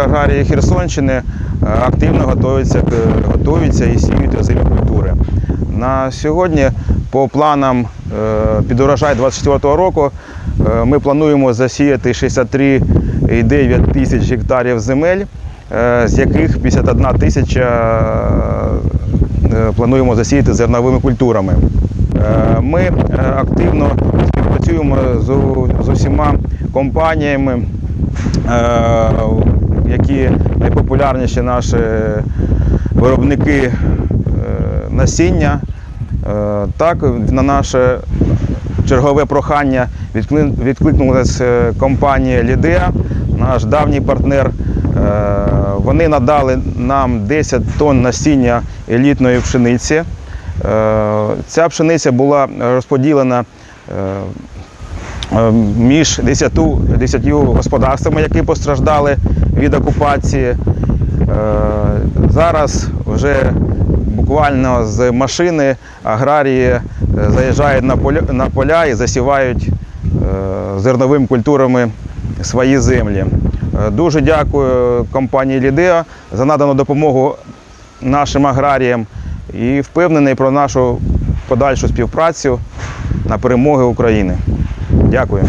Аграрії Херсонщини е, активно готуються, готуються і сіють озимі культури. На сьогодні по планам е, під урожай 24 року е, ми плануємо засіяти 63,9 тисяч гектарів земель, з яких 51 тисяча плануємо засіяти зерновими культурами. Ми активно співпрацюємо з, усіма компаніями, найпопулярніші наші виробники е, насіння. Е, Так, на наше чергове прохання відкликнулася е, компанія Лідеа, наш давній партнер. Е, Вони надали нам 10 тонн насіння елітної пшениці. Е, Ця пшениця була розподілена е, е, між 10, 10 господарствами, які постраждали від окупації. Е, Зараз вже буквально з машини аграрії е, заїжджають на поля, на поля і засівають е, зерновими культурами свої землі. Дуже дякую компанії Лідеа за надану допомогу нашим аграріям і впевнений про нашу подальшу співпрацю на перемоги України. Дякую.